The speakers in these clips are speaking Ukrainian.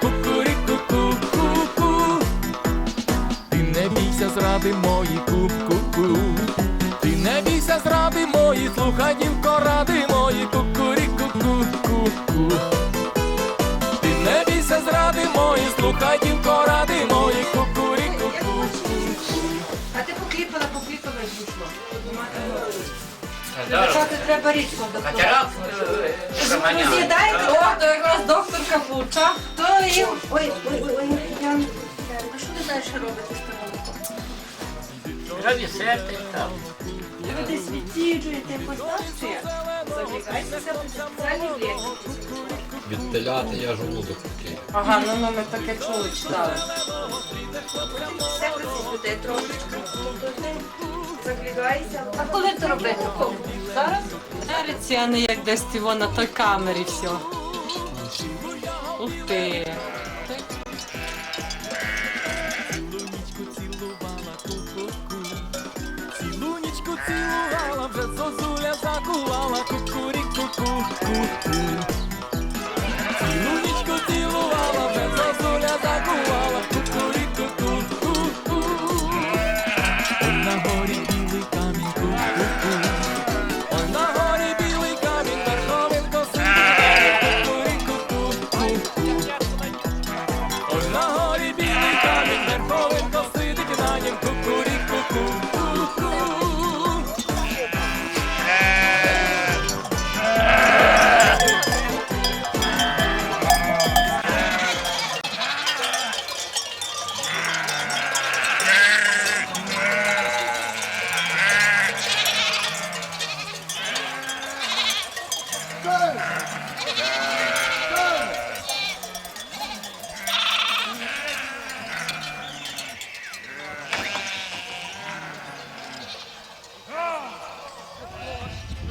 кукуріку, ку-ку-ку. Ти не бійся зради мої ку-ку-ку. Ти не бійся зради мої, слухай, дівко, ради мої кукуріку, ку-ку-ку. Ти не бійся зради мої, слухай, дівко, ради мої кукуріку, ку-ку. А ти покліпала, покліпала і пішло. Вибачати треба рідко доктора. раз З'їдайте, О, то якраз докторка Фуча. то їм. Ой, ой, ой, ой, я... А що ви далі робите з тим там. Ви десь відсіджуєте постачі, забігайтеся в спеціальні клітки. Від теляти я жолудок такий. Ага, ну, ну ми таке чули, читали. Все присутите трошечки. Забігайся. А коли це робити? Зараз? Зараз, а не як десь його на той камері все. Ух ти. Цілунічку цілувала вже зозуля закувала кукуріку ку-ку-ку. Цілунічку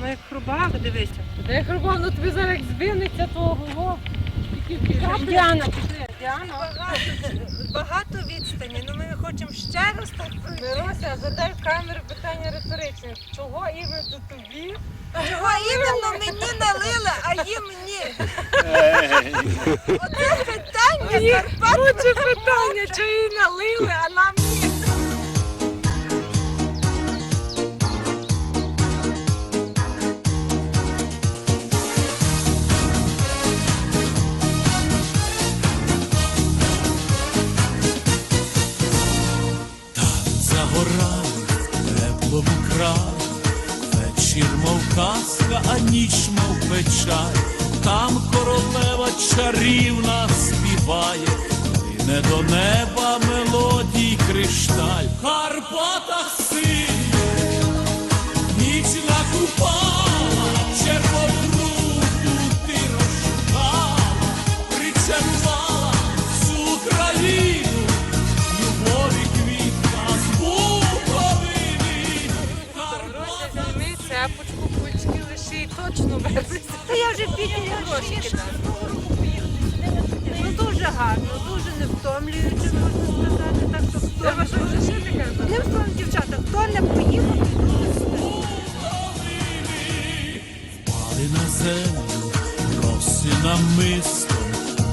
Ну як хрубав, дивися. Де хрубав, ну тобі зараз як збинеться того голову. Діана, пішли. Діана. Багато відстані, ну ми хочемо ще раз так пройти. Мирося, задай в камеру питання риторичне. Чого іменно тобі? Чого іменно мені налили, а їм ні? Оце питання Карпат. Лучше питання, чи їй налили, а нам печаль. Там королева чарівна співає, не до неба мелодій кришталь. В Карпатах синє, ніч накупала, точно везеться. Та я вже підняла гроші кидаю. Ну дуже гарно, дуже не втомлюючи, можна сказати. Так що хто вже ще таке? Словом, дівчата, хто не поїхав. Пали на землю, роси намистом,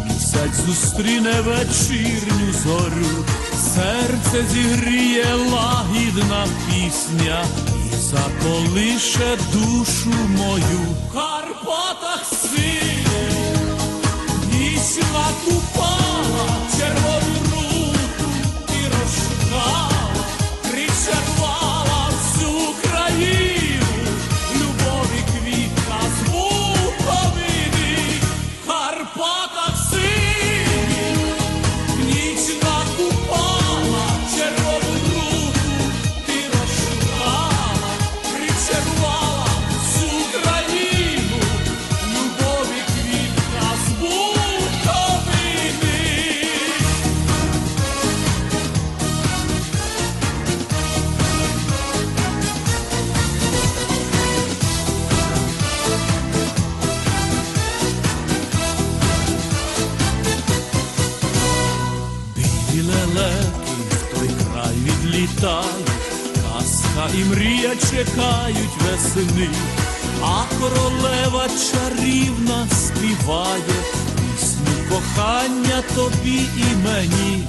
місяць зустріне вечірню зорю, серце зігріє лагідна пісня і заколише душу мою. В співають весени, а королева чарівна співає пісню кохання тобі і мені.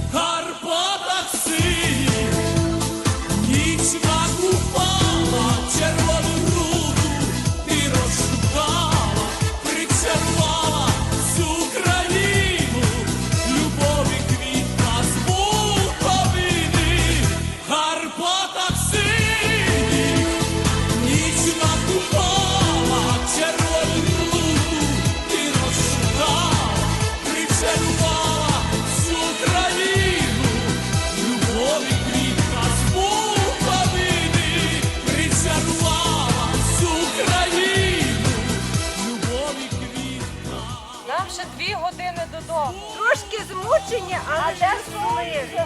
Вивчені, але ж сміливі.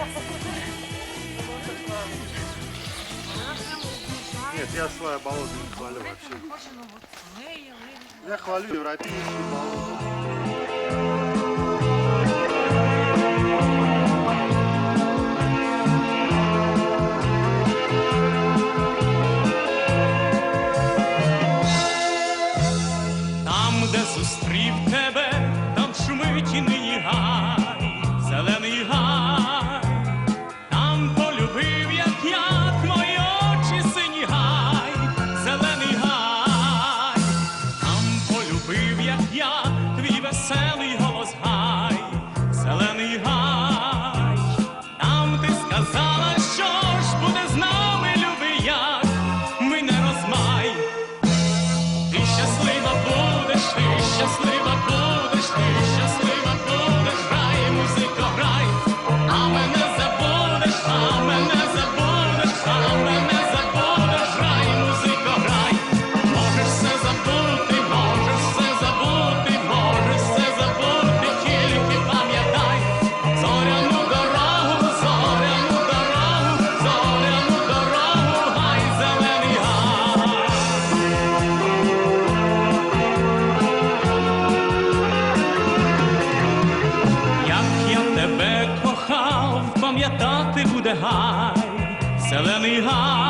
Нет, я свою болото не хвалю вообще. Я хвалю европейские болото. Let me hide.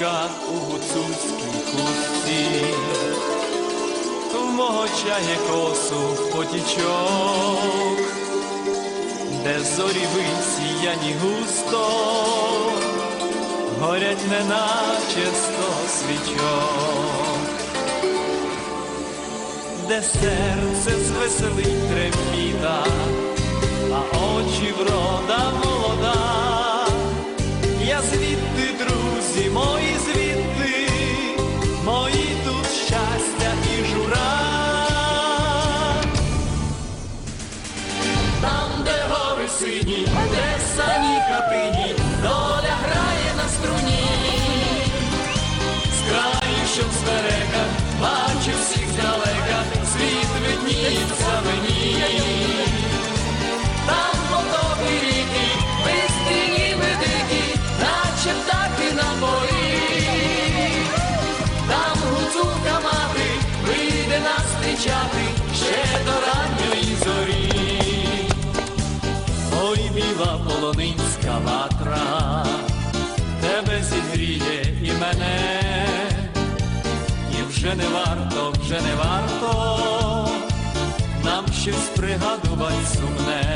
капкан у гуцульській хустці, то в мого чає косу потічок, де зорі висіяні густо, горять неначе сто свічок, де серце звеселить трембіта, а очі врода молода я звідти, друзі, мої звідти, мої тут щастя і жура. Там, де гори сині, де самі хатині, доля грає на струні. З краю, що в спереках, бачу всіх здалека, світ видніється мені. Зустрічати ще до ранньої зорі. Ой, біла полонинська ватра, тебе зігріє і мене, і вже не варто, вже не варто нам щось пригадувати сумне.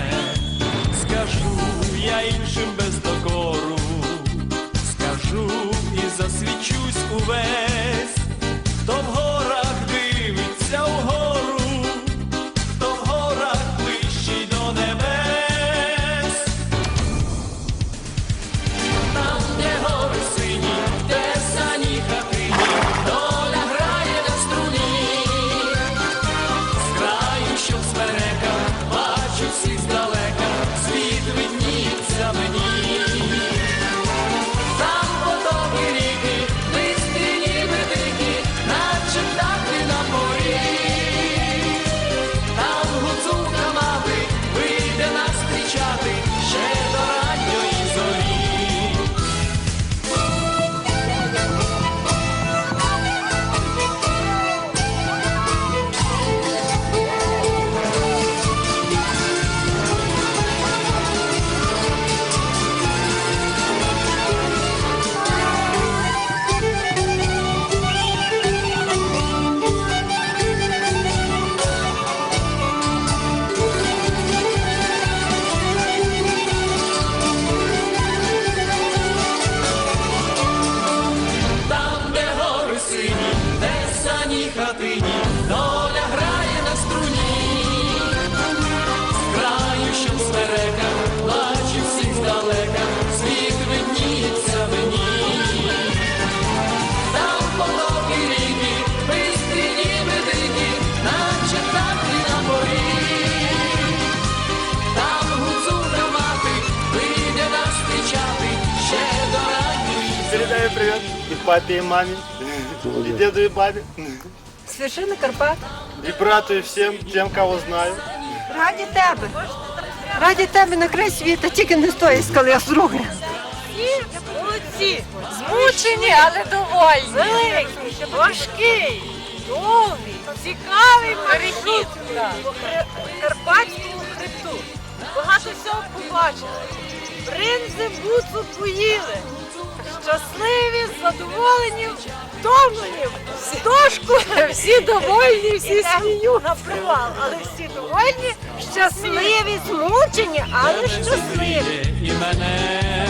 Сані и папе, и маме, и деду, и бабе, З вершини Карпат. и брату, и всем тем, кого знаю. Раді тебе. Раді тебе на край світа, тільки не стой, коли я зруги. Молодці, змучені, але довольні. Великий, важкий, довгий, цікавий перехід по Карпатському хребту. Багато всього побачили. Бринзи буцу поїли. Щасливі, задоволені, втомлені. Всі дошку, всі довольні, всі сміють. На привал, але всі довольні, щасливі, змучені, але щасливі. і мене,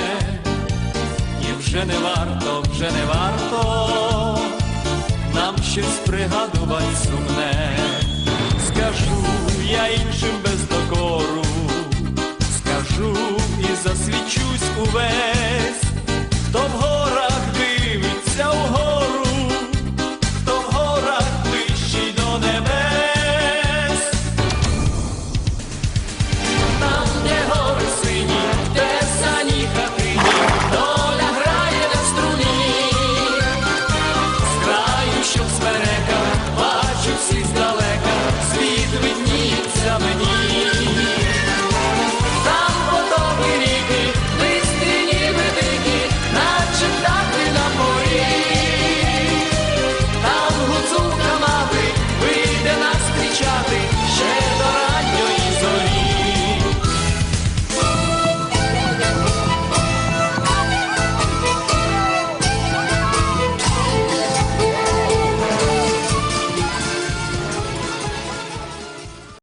і вже не варто, вже не варто нам щось пригадувати сумне. Скажу я іншим без докору, скажу і засвічусь увесь,